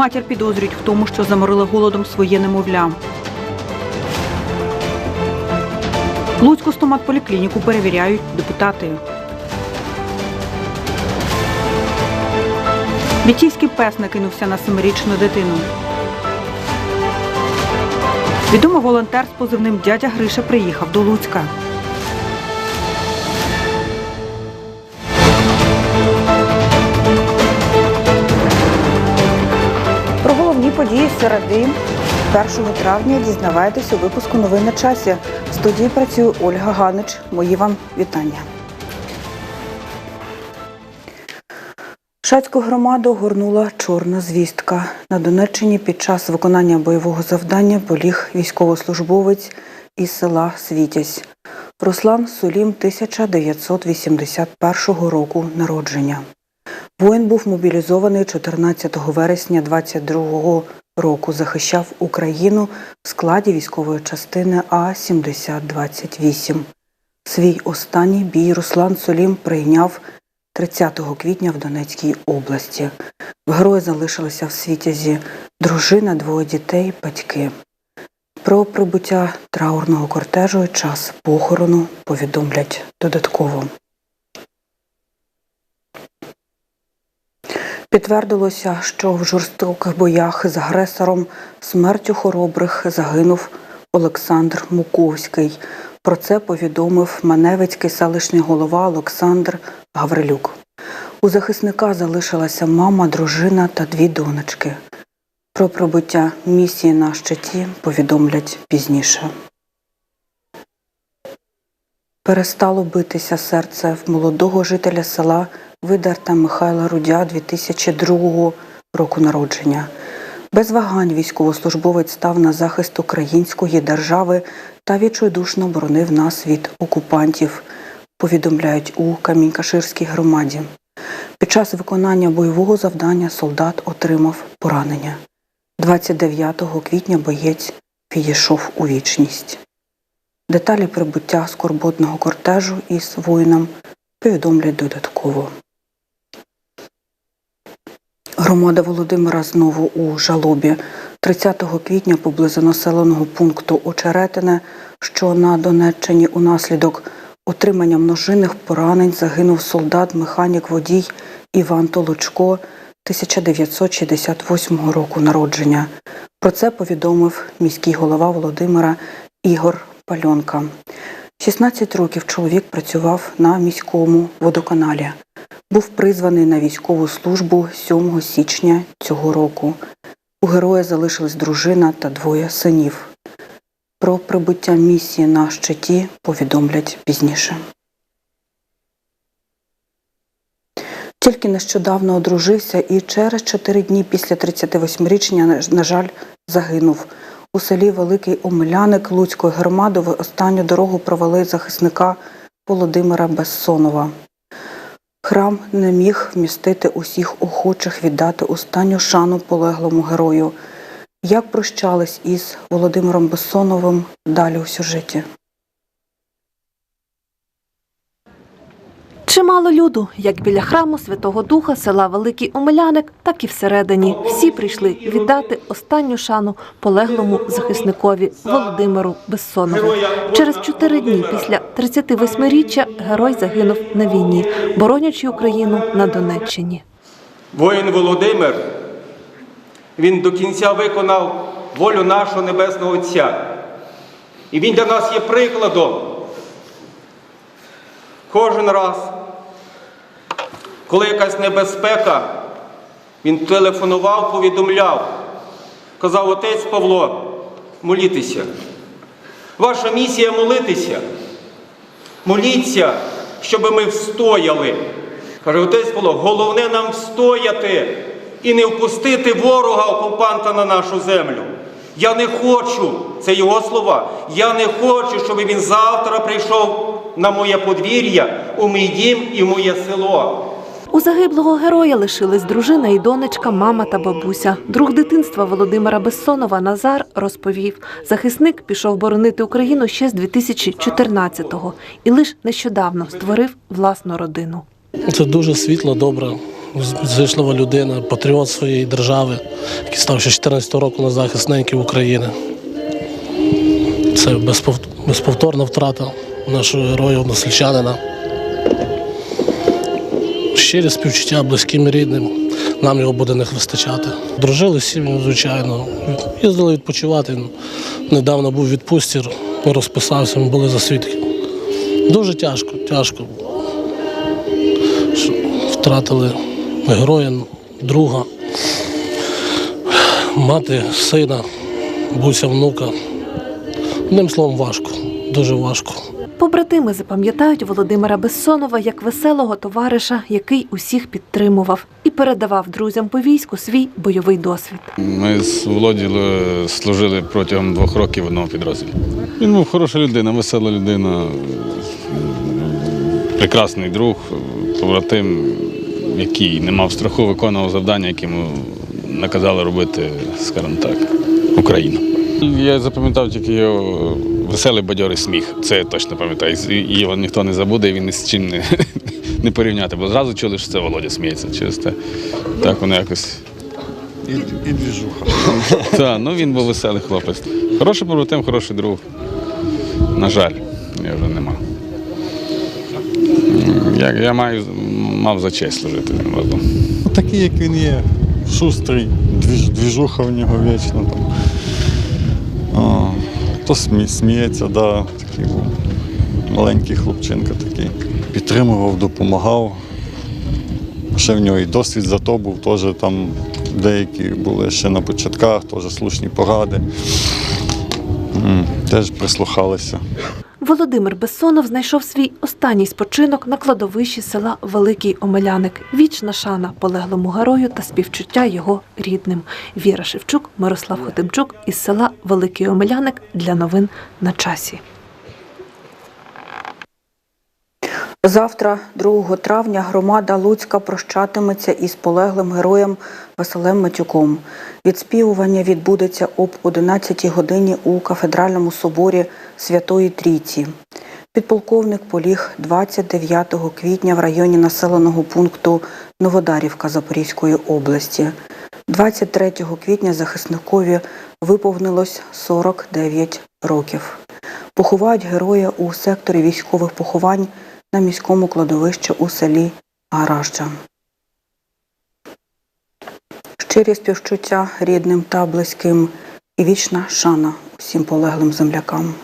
Матір підозрюють в тому, що заморила голодом своє немовля. Луцьку стоматполіклініку перевіряють депутати. Бітівський пес накинувся на семирічну дитину. Відомий волонтер з позивним дядя Гриша приїхав до Луцька. Середи 1 травня дізнавайтесь у випуску новин на часі. В студії працює Ольга Ганич. Мої вам вітання. Шацьку громаду огорнула чорна звістка. На Донеччині під час виконання бойового завдання поліг військовослужбовець із села Світязь. Руслан Сулім 1981 року народження. Воїн був мобілізований 14 вересня 22 року. Захищав Україну в складі військової частини А-7028. Свій останній бій Руслан Солім прийняв 30 квітня в Донецькій області. В герої залишилися в світязі дружина, двоє дітей, батьки. Про прибуття траурного кортежу і час похорону повідомлять додатково. Підтвердилося, що в жорстоких боях з агресором смертю хоробрих загинув Олександр Муковський. Про це повідомив Маневицький селищний голова Олександр Гаврилюк. У захисника залишилася мама, дружина та дві донечки. Про прибуття місії на щиті повідомлять пізніше. Перестало битися серце в молодого жителя села Видарта Михайла Рудя 2002 року народження. Без вагань військовослужбовець став на захист української держави та відчайдушно боронив нас від окупантів, повідомляють у Камінькаширській громаді. Під час виконання бойового завдання солдат отримав поранення. 29 квітня боєць підійшов у вічність. Деталі прибуття скорботного кортежу із воїном повідомлять додатково. Громада Володимира знову у жалобі. 30 квітня поблизу населеного пункту Очеретине, що на Донеччині унаслідок отримання множинних поранень загинув солдат, механік, водій Іван Толочко 1968 року народження. Про це повідомив міський голова Володимира Ігор Пальонка. 16 років чоловік працював на міському водоканалі. Був призваний на військову службу 7 січня цього року. У героя залишилась дружина та двоє синів. Про прибуття місії на щиті повідомлять пізніше. Тільки нещодавно одружився і через 4 дні після 38-річня, на жаль, загинув. У селі Великий Омеляник Луцької громади в останню дорогу провели захисника Володимира Бессонова. Храм не міг вмістити усіх охочих віддати останню шану полеглому герою. Як прощались із Володимиром Бессоновим далі у сюжеті? Чимало люду, як біля храму Святого Духа села Великий Омеляник, так і всередині. Всі прийшли віддати останню шану полеглому захисникові Володимиру Безсонову. Через чотири дні після 38-річчя герой загинув на війні, боронячи Україну на Донеччині. Воїн Володимир, він до кінця виконав волю нашого Небесного Отця. І він для нас є прикладом. Кожен раз, коли якась небезпека, він телефонував, повідомляв, казав, отець Павло, молітеся. Ваша місія молитися. Моліться, щоб ми встояли. Каже, отець Павло, головне нам встояти і не впустити ворога окупанта на нашу землю. Я не хочу, це його слова. Я не хочу, щоб він завтра прийшов на моє подвір'я, у мій дім і моє село. У загиблого героя лишились дружина і донечка, мама та бабуся. Друг дитинства Володимира Безсонова Назар розповів, захисник пішов боронити Україну ще з 2014-го і лише нещодавно створив власну родину. Це дуже світла, добра зичлива людина, патріот своєї держави, який став ще 14 року на захист України. Це безпов- безповторна втрата нашого героя, односельчанина. Щирі співчуття близьким і рідним. Нам його буде не вистачати. Дружили з сім'єю, звичайно. Їздили відпочивати. Недавно був у відпустці, розписався, ми були за свідки. Дуже тяжко, тяжко. Що Втратили героя, друга, мати, сина, буся, внука. Одним словом, важко, дуже важко. Побратими запам'ятають Володимира Безсонова як веселого товариша, який усіх підтримував і передавав друзям по війську свій бойовий досвід. Ми з Володією служили протягом двох років в одному підрозділі. Він був хороша людина, весела людина, прекрасний друг, побратим, який не мав страху, виконував завдання, які йому наказали робити, скажімо так, Україна. Я запам'ятав тільки його веселий бадьорий сміх. Це я точно пам'ятаю. І його ніхто не забуде, і він ні з чим не, не порівняти, бо зразу чули, що це Володя сміється через те. Так воно якось. І, і двіжуха. Так, ну він був веселий хлопець. Хороший побратим, хороший друг. На жаль, я вже нема. Я, я маю, мав за честь служити з ним разом. Такий, як він є, шустрий, двіж, двіжуха в нього вічно там. То смі, сміється, да, такий був маленький хлопчинка такий. Підтримував, допомагав. Ще в нього і досвід за то був, теж там деякі були ще на початках, теж слушні поради. Теж прислухалися. Володимир Бессонов знайшов свій останній спочинок на кладовищі села Великий Омеляник. Вічна шана полеглому герою та співчуття його рідним. Віра Шевчук, Мирослав Хотимчук із села Великий Омеляник для новин на часі. Завтра, 2 травня, громада Луцька прощатиметься із полеглим героєм Василем Матюком. Відспівування відбудеться об 11 годині у кафедральному соборі Святої Трійці. Підполковник поліг 29 квітня в районі населеного пункту Новодарівка Запорізької області. 23 квітня захисникові виповнилось 49 років. Поховають героя у секторі військових поховань на міському кладовищі у селі Гаражджа. Щирі співчуття рідним та близьким і вічна шана усім полеглим землякам.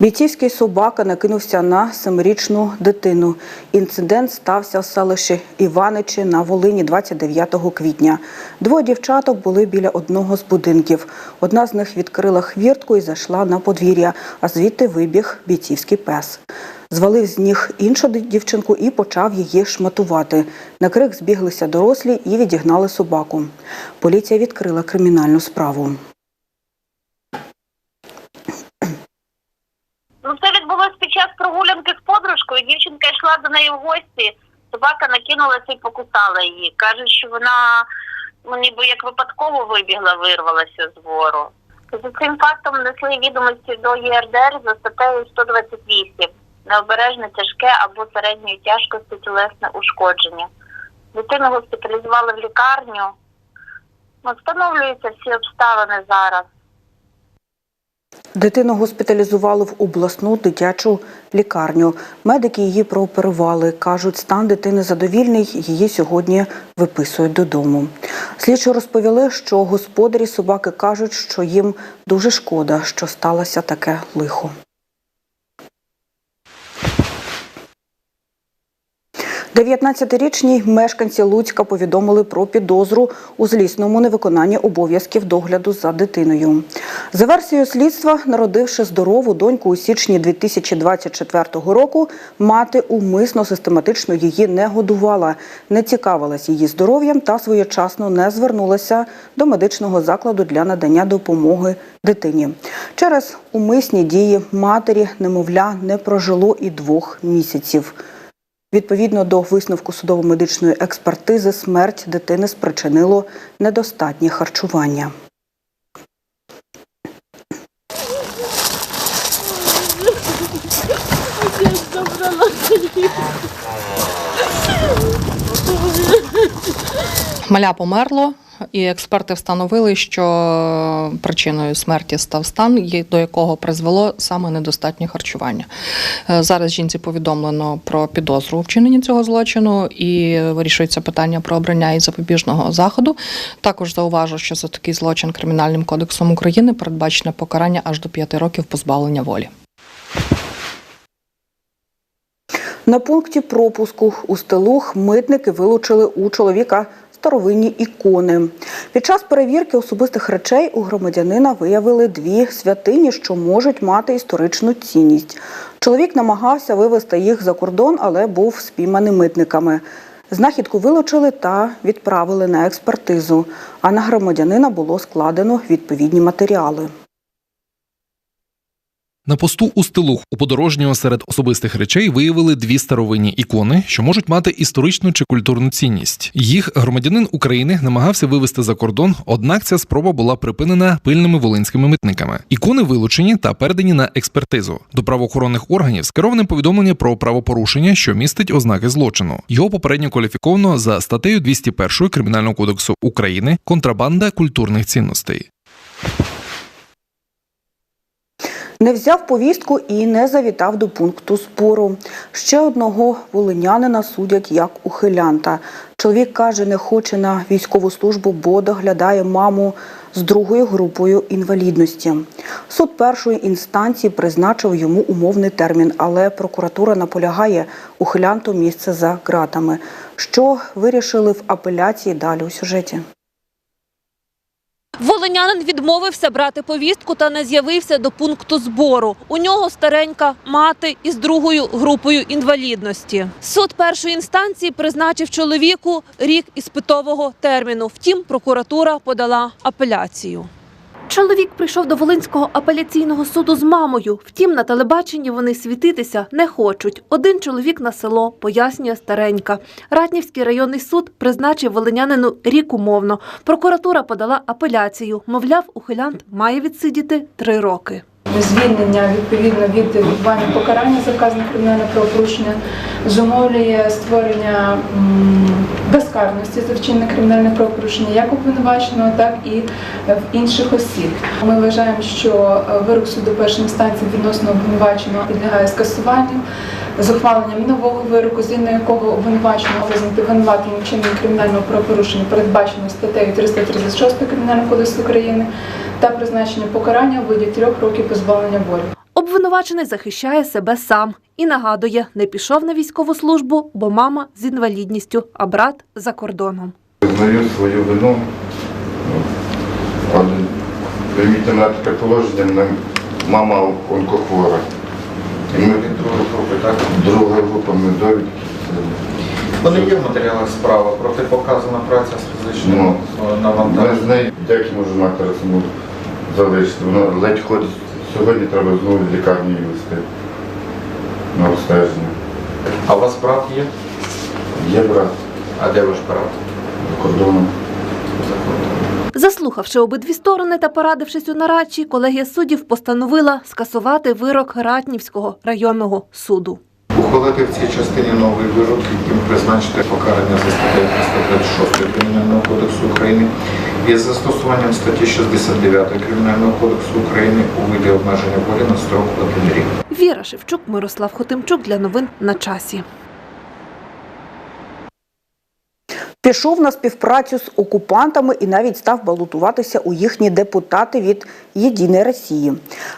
Бійцівський собака накинувся на семирічну дитину. Інцидент стався в селищі Іваничі на Волині 29 квітня. Двоє дівчаток були біля одного з будинків. Одна з них відкрила хвіртку і зайшла на подвір'я, а звідти вибіг бійцівський пес. Звалив з ніг іншу дівчинку і почав її шматувати. На крик збіглися дорослі і відігнали собаку. Поліція відкрила кримінальну справу. Ну, це відбулось під час прогулянки з. Дівчинка йшла до неї в гості, собака накинулася і покусала її. Каже, що вона ну, ніби як випадково вибігла, вирвалася з двору. За цим фактом внесли відомості до ЄРДР за статтею 128 необережне тяжке або середньої тяжкості тілесне ушкодження. Дитину госпіталізували в лікарню. Ну, Встановлюються всі обставини зараз. Дитину госпіталізували в обласну дитячу лікарню. Медики її прооперували. Кажуть, стан дитини задовільний, її сьогодні виписують додому. Слідчі розповіли, що господарі собаки кажуть, що їм дуже шкода, що сталося таке лихо. Дев'ятнадцятирічній мешканці Луцька повідомили про підозру у злісному невиконанні обов'язків догляду за дитиною. За версією слідства, народивши здорову доньку у січні 2024 року, мати умисно систематично її не годувала, не цікавилась її здоров'ям та своєчасно не звернулася до медичного закладу для надання допомоги дитині. Через умисні дії матері немовля не прожило і двох місяців. Відповідно до висновку судово-медичної експертизи, смерть дитини спричинило недостатнє харчування. Маля померло, і експерти встановили, що причиною смерті став стан, до якого призвело саме недостатнє харчування. Е, Зараз жінці повідомлено про підозру у вчиненні цього злочину і вирішується питання про обрання і запобіжного заходу. Також зауважу, що за такий злочин Кримінальним кодексом України передбачене покарання аж до 5 років позбавлення волі. На пункті пропуску у Стелух митники вилучили у чоловіка старовинні ікони. Під час перевірки особистих речей у громадянина виявили дві святині, що можуть мати історичну цінність. Чоловік намагався вивезти їх за кордон, але був спійманий митниками. Знахідку вилучили та відправили на експертизу. А на громадянина було складено відповідні матеріали. На посту у стилух у подорожнього серед особистих речей виявили дві старовинні ікони, що можуть мати історичну чи культурну цінність. Їх громадянин України намагався вивезти за кордон, однак ця спроба була припинена пильними волинськими митниками. Ікони вилучені та передані на експертизу. До правоохоронних органів скероване повідомлення про правопорушення, що містить ознаки злочину. Його попередньо кваліфіковано за статтею 201 Кримінального кодексу України контрабанда культурних цінностей. Не взяв повістку і не завітав до пункту спору. Ще одного волинянина судять як ухилянта. Чоловік каже, не хоче на військову службу, бо доглядає маму з другою групою інвалідності. Суд першої інстанції призначив йому умовний термін, але прокуратура наполягає ухилянту місце за ґратами. Що вирішили в апеляції далі у сюжеті? Волинянин відмовився брати повістку та не з'явився до пункту збору. У нього старенька мати із другою групою інвалідності. Суд першої інстанції призначив чоловіку рік іспитового терміну. Втім, прокуратура подала апеляцію. Чоловік прийшов до Волинського апеляційного суду з мамою. Втім, на телебаченні вони світитися не хочуть. Один чоловік на село, пояснює старенька. Ратнівський районний суд призначив волинянину рік умовно. Прокуратура подала апеляцію. Мовляв, ухилянт має відсидіти три роки. звільнення відповідно від відбування покарання за вказане кримінальне правопорушення зумовлює створення безкарності за вчинене кримінальне правопорушення як обвинуваченого, так і в інших осіб. Ми вважаємо, що е, вирок суду першої інстанції відносно обвинуваченого підлягає скасуванню. З ухваленням нового вироку, згідно якого обвинуваченого визнати винуватим у вчиненні кримінального правопорушення, передбачено статтею 336 Кримінального кодексу України, та призначення покарання у виді трьох років позбавлення волі. Обвинувачений захищає себе сам і нагадує, не пішов на військову службу, бо мама з інвалідністю, а брат за кордоном. Визнаю свою вину. Але прийміть на таке положення, мама онкохвора. І ми від другої групи, так? Друга група ми довідки. Вони є в матеріалах справи, протипоказана праця з фізичним Ну, е, Ми з нею як можу матері саму залишити. Вона ледь ходить. Сьогодні треба знову в лікарню її вести на обстеження. А у вас брат є? Є брат А де ваш брат? за кордоном. За кордоном. Заслухавши обидві сторони та порадившись у нарадчій, колегія суддів постановила скасувати вирок Ратнівського районного суду. Ухвалити в цій частині новий вирок, яким призначити покарання за статтею 336 Кримінального кодексу України із застосуванням статті 69 Кримінального кодексу України у виді обмеження волі на строк 1 рік. Віра Шевчук, Мирослав Хотимчук для новин на часі. Пішов на співпрацю з окупантами і навіть став балотуватися у їхні депутати від Єдиної Росії.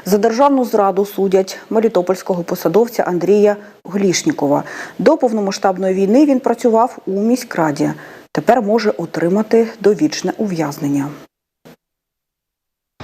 За державну зраду судять мелітопольського посадовця Андрія Глішнікова. До повномасштабної війни він працював у міськраді. Тепер може отримати довічне ув'язнення.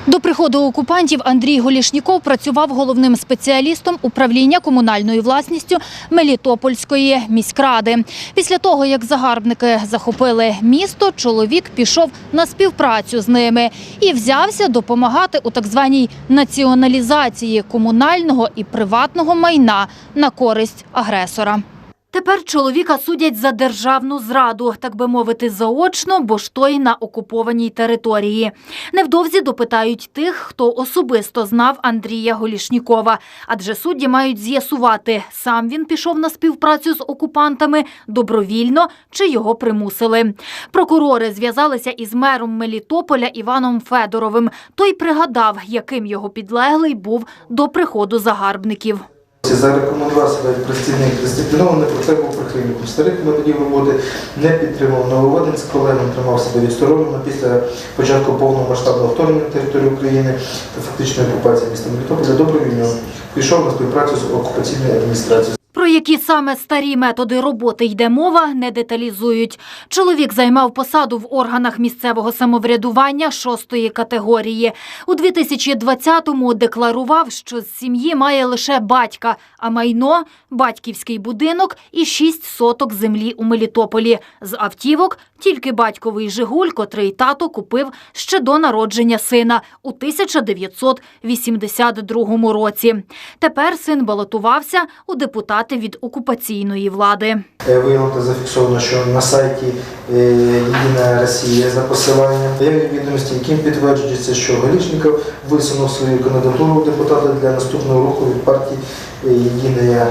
До приходу окупантів Андрій Голішніков працював головним спеціалістом управління комунальною власністю Мелітопольської міськради. Після того, як загарбники захопили місто, чоловік пішов на співпрацю з ними і взявся допомагати у так званій націоналізації комунального і приватного майна на користь агресора. Тепер чоловіка судять за державну зраду, так би мовити, заочно, бо ж той на окупованій території. Невдовзі допитають тих, хто особисто знав Андрія Голішнікова, адже судді мають з'ясувати, сам він пішов на співпрацю з окупантами добровільно чи його примусили. Прокурори зв'язалися із мером Мелітополя Іваном Федоровим. Той пригадав, яким його підлеглий був до приходу загарбників. Зарекомендував себе як працівник дисциплінований, проте був прихильником старих методів роботи, не підтримав. Нововведень з колегами, тримав себе відсторонено після початку повномасштабного вторгнення на територію України та фактичної окупації міста Мелітополя. Добровільно пішов на співпрацю з окупаційною адміністрацією. Про які саме старі методи роботи йде мова, не деталізують. Чоловік займав посаду в органах місцевого самоврядування шостої категорії. У 2020-му декларував, що з сім'ї має лише батька, а майно – батьківський будинок і шість соток землі у Мелітополі. З автівок – тільки батьковий «Жигуль», котрий тато купив ще до народження сина у 1982 році. Тепер син балотувався у депутати від окупаційної влади. Е, Виявлено зафіксовано, що на сайті е, Єдина Росія за посиланням є відомості, яким підтверджується, що Галічников висунув свою кандидатуру депутата для наступного року від партії е, Єдина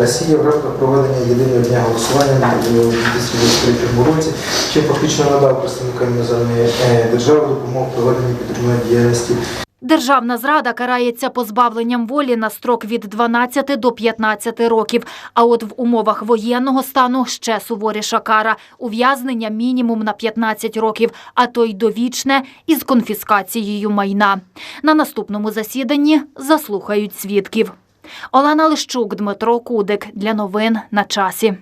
Росія в рамках проведення єдиного дня голосування у 2023 році, чим фактично надав представникам іноземної держави допомогу в проведенні підтримної діяльності Державна зрада карається позбавленням волі на строк від 12 до 15 років. А от в умовах воєнного стану ще суворіша кара – ув'язнення мінімум на 15 років, а то й довічне із конфіскацією майна. На наступному засіданні заслухають свідків. Олена Лищук, Дмитро Кудик. Для новин на часі.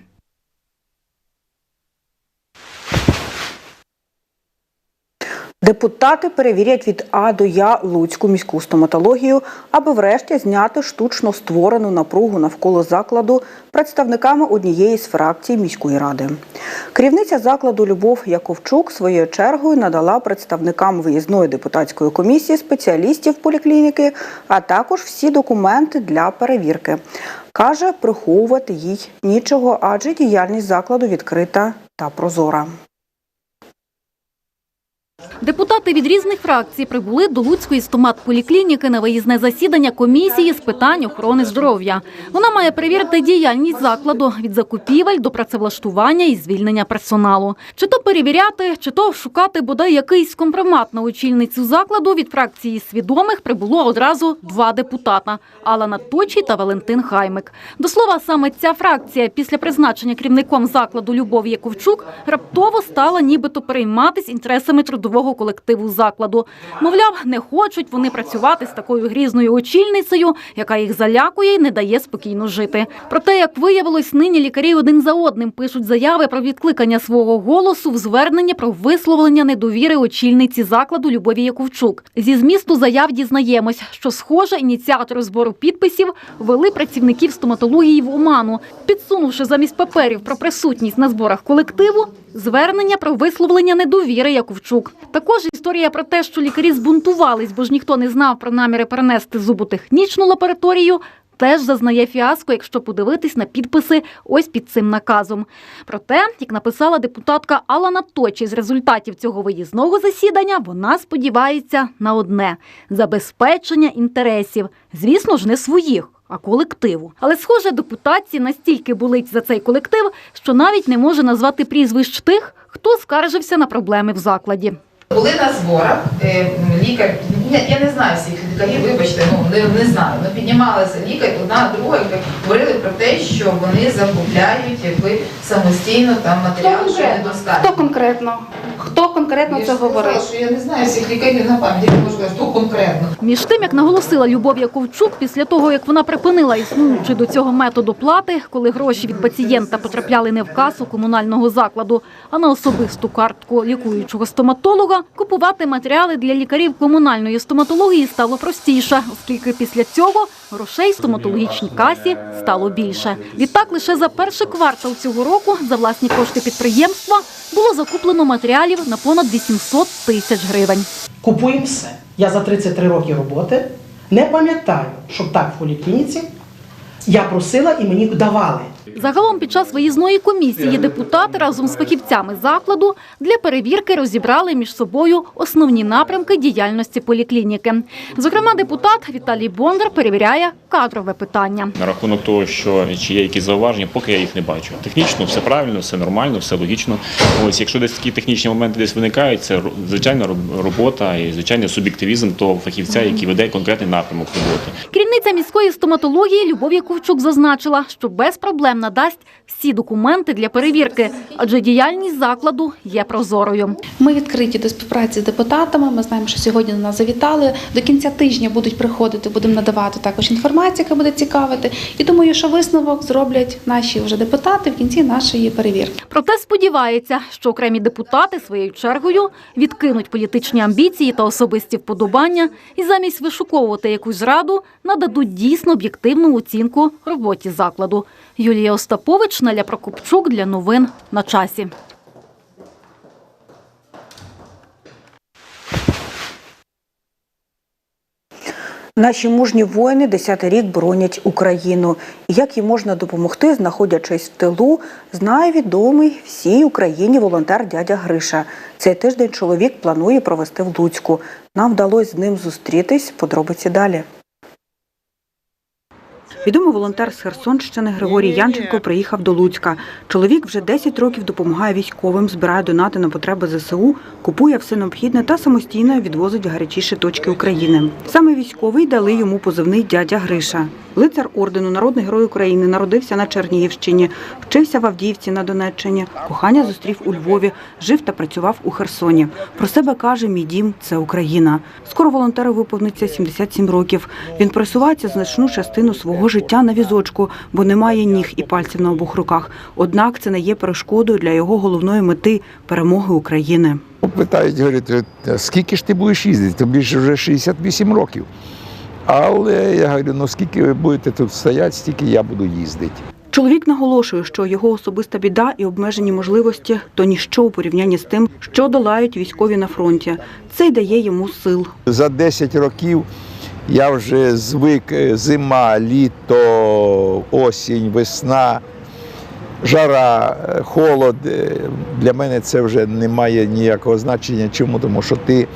Депутати перевірять від А до Я Луцьку міську стоматологію, аби врешті зняти штучно створену напругу навколо закладу представниками однієї з фракцій міської ради. Керівниця закладу Любов Яковчук своєю чергою надала представникам виїзної депутатської комісії спеціалістів поліклініки, а також всі документи для перевірки. Каже, приховувати їй нічого, адже діяльність закладу відкрита та прозора. Депутати від різних фракцій прибули до Луцької стомат-поліклініки на виїзне засідання комісії з питань охорони здоров'я. Вона має перевірити діяльність закладу від закупівель до працевлаштування і звільнення персоналу. Чи то перевіряти, чи то шукати бодай якийсь компромат на очільницю закладу від фракції свідомих прибуло одразу два депутата – Алана Точій та Валентин Хаймик. До слова, саме ця фракція після призначення керівником закладу Любов Яковчук раптово стала нібито перейматись інтересами трудового колективу закладу. Мовляв, не хочуть вони працювати з такою грізною очільницею, яка їх залякує і не дає спокійно жити. Проте, як виявилось, нині лікарі один за одним пишуть заяви про відкликання свого голосу в звернення про висловлення недовіри очільниці закладу Любові Яковчук. Зі змісту заяв дізнаємось, що схоже ініціатори збору підписів вели працівників стоматології в оману, підсунувши замість паперів про присутність на зборах колективу звернення про висловлення недовіри Яковчук. Також історія про те, що лікарі збунтувались, бо ж ніхто не знав про наміри перенести зуботехнічну лабораторію. Теж зазнає фіаско, якщо подивитись на підписи ось під цим наказом. Проте, як написала депутатка Алана Точі, з результатів цього виїзного засідання вона сподівається на одне забезпечення інтересів, звісно ж, не своїх. А колективу. Але, схоже, депутатці настільки болить за цей колектив, що навіть не може назвати прізвищ тих, хто скаржився на проблеми в закладі. Були на зборах, е, лікар, я, не знаю всіх лікарів, вибачте, ну не, не знаю. Ну піднімалася лікар, одна, друга, якби говорили про те, що вони закупляють якби самостійно там матеріали, що недостатньо. Хто конкретно? Хто конкретно Я це говорив? що я не знаю всіх лікарів на пам'яті, не можу сказати, хто конкретно. Між тим, як наголосила Любов Яковчук, після того, як вона припинила існуючи до цього методу плати, коли гроші від пацієнта потрапляли не в касу комунального закладу, а на особисту картку лікуючого стоматолога, купувати матеріали для лікарів комунальної стоматології стало простіше, оскільки після цього грошей в стоматологічній касі стало більше. Відтак, лише за перший квартал цього року за власні кошти підприємства було закуплено матеріалів на понад 800 тисяч гривень. Купуємо все. Я за 33 роки роботи не пам'ятаю, щоб так в поліклініці Я просила і мені давали. Загалом під час виїзної комісії депутати разом з фахівцями закладу для перевірки розібрали між собою основні напрямки діяльності поліклініки. Зокрема, депутат Віталій Бондар перевіряє кадрове питання. На рахунок того, що чи є якісь зауваження, поки я їх не бачу. Технічно все правильно, все нормально, все логічно. Ось якщо десь такі технічні моменти десь виникають, це звичайна робота і звичайний суб'єктивізм того фахівця, який веде конкретний напрямок роботи. Керівниця міської стоматології Любов Яковчук зазначила, що без проблем надасть всі документи для перевірки, адже діяльність закладу є прозорою. Ми відкриті до співпраці з депутатами. Ми знаємо, що сьогодні до нас завітали. До кінця тижня будуть приходити, будемо надавати також інформацію, яка буде цікавити. І думаю, що висновок зроблять наші вже депутати в кінці нашої перевірки. Проте сподівається, що окремі депутати своєю чергою відкинуть політичні амбіції та особисті вподобання і замість вишуковувати якусь раду нададуть дійсно об'єктивну оцінку роботі закладу. Юлія Остапович, Наля Прокопчук для новин на часі. Наші мужні воїни десятий рік боронять Україну. Як їм можна допомогти, знаходячись в тилу, знає відомий всій Україні волонтер дядя Гриша. Цей тиждень чоловік планує провести в Луцьку. Нам вдалося з ним зустрітись. Подробиці далі. Відомий волонтер з Херсонщини Григорій Янченко приїхав до Луцька. Чоловік вже 10 років допомагає військовим, збирає донати на потреби ЗСУ, купує все необхідне та самостійно відвозить в гарячіші точки України. Саме військовий дали йому позивний дядя Гриша. Лицар ордену Народний герой України народився на Чернігівщині, вчився в Авдіївці на Донеччині. Кохання зустрів у Львові, жив та працював у Херсоні. Про себе каже: Мій дім це Україна. Скоро волонтеру виповниться 77 років. Він просувається значну частину свого життя на візочку, бо немає ніг і пальців на обох руках. Однак це не є перешкодою для його головної мети перемоги України. Питають, говорять, «Е, скільки ж ти будеш їздити? Тобі ж вже 68 років. Але я говорю, ну скільки ви будете тут стояти, стільки я буду їздити. Чоловік наголошує, що його особиста біда і обмежені можливості то ніщо у порівнянні з тим, що долають військові на фронті. Це й дає йому сил. За 10 років я вже звик е, зима, літо, осінь, весна, жара, е, холод. Е, Для мене це вже не має ніякого значення. Чому? Тому що ти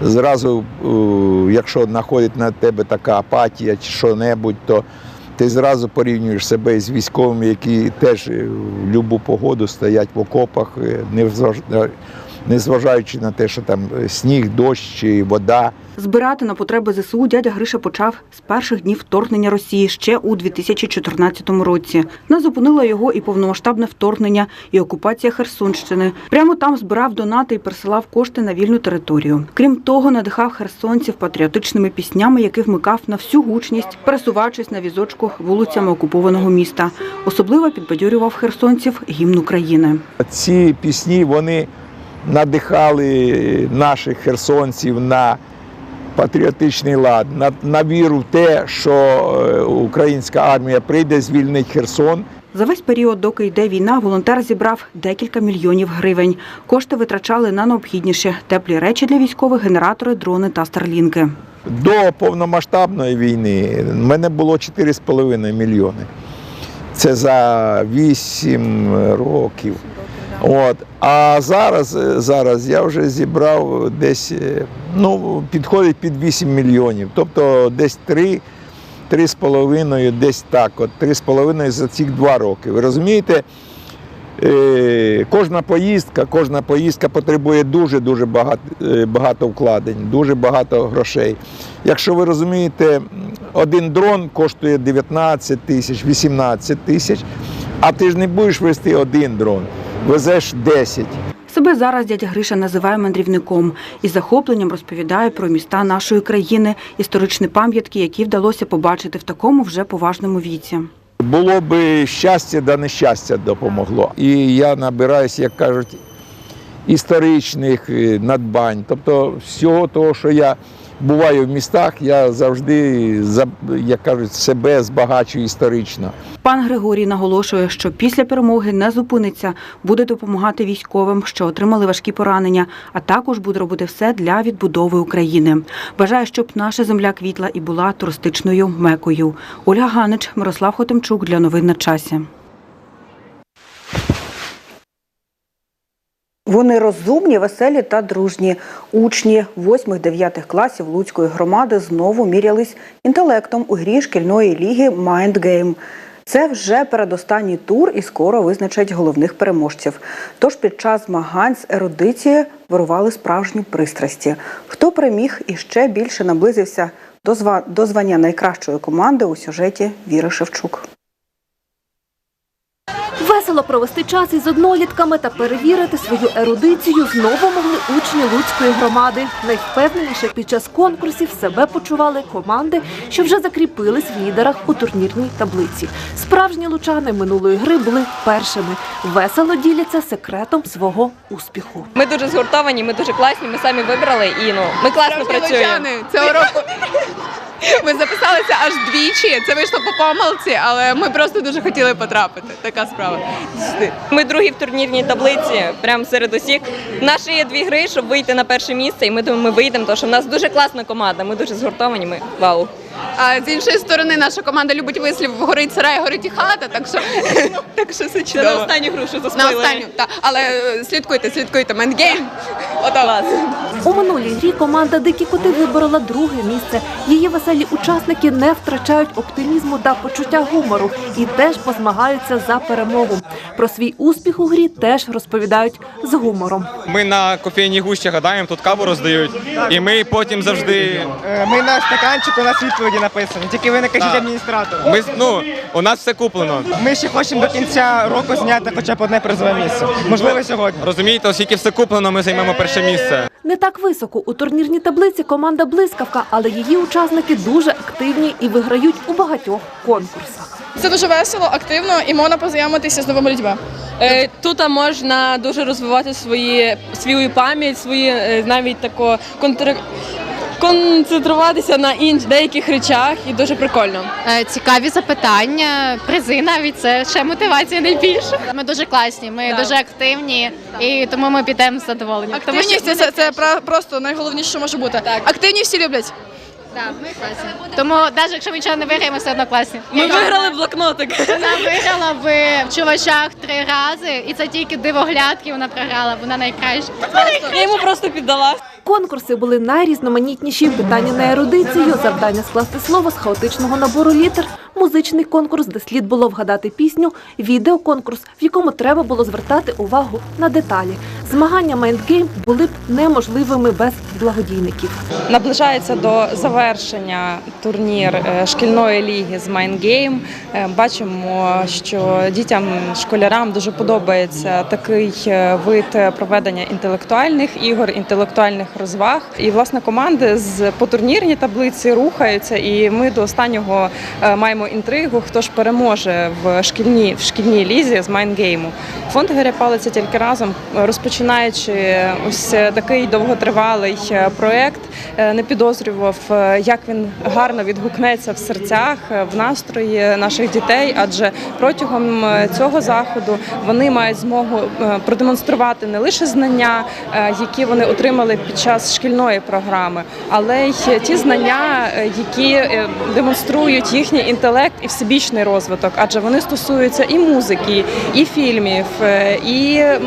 зразу, е, якщо находить на тебе така апатія чи що-небудь, то ти зразу порівнюєш себе з військовими, які теж е, в будь-яку погоду стоять в окопах, е, не незважаючи на те, що там сніг, дощ чи вода. Збирати на потреби ЗСУ дядя Гриша почав з перших днів вторгнення Росії ще у 2014 році. Не зупинило його і повномасштабне вторгнення, і окупація Херсонщини. Прямо там збирав донати і присилав кошти на вільну територію. Крім того, надихав херсонців патріотичними піснями, які вмикав на всю гучність, пересуваючись на візочку вулицями окупованого міста. Особливо підбадьорював херсонців гімн України. Ці пісні вони надихали наших херсонців на патріотичний лад, на, на віру в те, що е, українська армія прийде, звільнить Херсон. За весь період, доки йде війна, волонтер зібрав декілька мільйонів гривень. Кошти витрачали на необхідніше теплі речі для військових, генератори, дрони та старлінки. До повномасштабної війни в мене було 4,5 мільйони. Це за 8 років. От. А зараз, е, зараз я вже зібрав десь, е, ну, підходить під 8 мільйонів. Тобто десь 3, 3,5, десь так. От 3,5 за ці два роки. Ви розумієте? Е, Кожна поїздка, кожна поїздка потребує дуже-дуже багато, багато вкладень, дуже багато грошей. Якщо ви розумієте, один дрон коштує 19 тисяч, 18 тисяч, а ти ж не будеш вести один дрон, везеш 10. Себе зараз дядя Гриша називає мандрівником і захопленням розповідає про міста нашої країни, історичні пам'ятки, які вдалося побачити в такому вже поважному віці. Було би щастя, да нещастя допомогло. І я набираюся, як кажуть, історичних е, надбань, тобто всього того, що я буваю в містах, я завжди, за- як кажуть, себе збагачую історично. Пан Григорій наголошує, що після перемоги не зупиниться, буде допомагати військовим, що отримали важкі поранення, а також буде робити все для відбудови України. Бажає, щоб наша земля квітла і була туристичною мекою. Ольга Ганич, Мирослав Хотимчук для новин на часі. Вони розумні, веселі та дружні. Учні 8-9 класів Луцької громади знову мірялись інтелектом у грі шкільної ліги Game. Це вже передостанній тур і скоро визначать головних переможців. Тож під час змагань з ерудиції вирували справжні пристрасті. Хто переміг і ще більше наблизився до звання найкращої команди у сюжеті Віри Шевчук. Весело провести час із однолітками та перевірити свою ерудицію знову могли учні Луцької громади. Найвпевненіше під час конкурсів себе почували команди, що вже закріпились в лідерах у турнірній таблиці. Справжні лучани минулої гри були першими. Весело діляться секретом свого успіху. Ми дуже згуртовані, ми дуже класні, ми самі вибрали і ну ми класно працюємо. Лучани цього року. Ми записалися аж двічі. Це вийшло по помилці, але ми просто дуже хотіли потрапити. Така справа. Ми другі в турнірній таблиці, прямо серед усіх. В Наші є дві гри, щоб вийти на перше місце, і ми думаємо, ми вийдемо, тому що в нас дуже класна команда. Ми дуже згуртовані. Ми вау. А з іншої сторони, наша команда любить вислів горить сарай, горить і хата. Так що так що все чудово. Це на останню гру, що На останню, так. Але е, слідкуйте, слідкуйте. Мендгейм. Ото. У минулій грі команда Дикі коти виборола друге місце. Її веселі учасники не втрачають оптимізму та почуття гумору і теж позмагаються за перемогу. Про свій успіх у грі теж розповідають з гумором. Ми на кофейній гущі гадаємо, тут каву роздають, і ми потім завжди. Ми на стаканчику, у нас відповіді написані, тільки ви не кажіть адміністратору. Ми ну у нас все куплено. Ми ще хочемо до кінця року зняти хоча б одне призове місце. Можливо, сьогодні. Розумієте, оскільки все куплено, ми займемо перше місце. Не так високо у турнірній таблиці команда Блискавка, але її учасники дуже активні і виграють у багатьох конкурсах. Це дуже весело, активно і можна познайомитися з новими людьми. Е, Тут можна дуже розвивати свої, свою пам'ять, свої е, навіть тако контр... концентруватися на інш деяких речах і дуже прикольно. Е, Цікаві запитання, призи навіть це ще мотивація найбільше. Ми дуже класні, ми Так. дуже активні, і тому ми підемо з задоволенням. Тому що Активність це, це, це просто найголовніше, що може бути. Так. Активні всі люблять. Так, ми класні. Тому навіть якщо ми нічого не виграємо, все одно класні. Ми виграли блокнотик. Вона виграла в чувачах три рази, і це тільки дивоглядки вона програла, вона найкраща. Я йому просто піддала. Конкурси були найрізноманітніші. Питання на ерудицію, завдання скласти слово з хаотичного набору літер, музичний конкурс, де слід було вгадати пісню, відеоконкурс, в якому треба було звертати увагу на деталі. Змагання Mindgame були б неможливими без благодійників. Наближається до завершення турнір е, шкільної ліги з Майнгейм. Бачимо, що дітям, школярам дуже подобається такий е, вид проведення інтелектуальних ігор, інтелектуальних розваг. І власне команди з по турнірній таблиці рухаються, і ми до останнього е, маємо інтригу, хто ж переможе в шкільній в шкільній лізі з Майнгейму. Фонд Гаря Палиця тільки разом, е, розпочинаючи ось такий довготривалий е, проект, е, не підозрював, е, як він гарно відгукнеться в серцях, е, в настрої наших дітей. Адже протягом е, цього заходу вони мають змогу е, продемонструвати не лише знання, е, які вони отримали під час шкільної програми, але й ті знання, е, які е, демонструють їхній інтелект і всебічний розвиток, адже вони стосуються і музики, і фільмів, е, і е,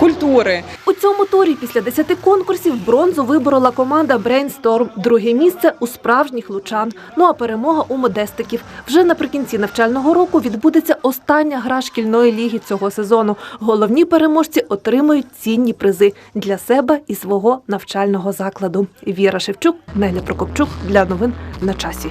культури. У цьому турі після 10 конкурсів бронзу виборола команда Brainstorm. Друге місце у справжніх лучан. Ну а перемога у модестиків. Вже наприкінці навчального року відбудеться остання гра шкільної ліги цього сезону. Головні переможці отримають цінні призи для себе і свого навчального закладу. Віра Шевчук, Неля Прокопчук для новин на часі.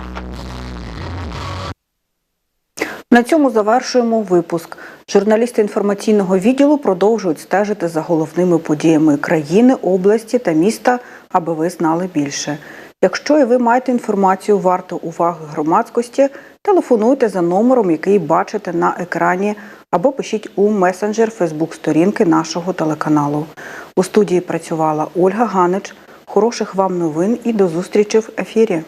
На цьому завершуємо випуск. Журналісти інформаційного відділу продовжують стежити за головними подіями країни, області та міста, аби ви знали більше. Якщо і ви маєте інформацію варту уваги громадськості, телефонуйте за номером, який бачите на екрані, або пишіть у месенджер Фейсбук сторінки нашого телеканалу. У студії працювала Ольга Ганич. Хороших вам новин і до зустрічі в ефірі.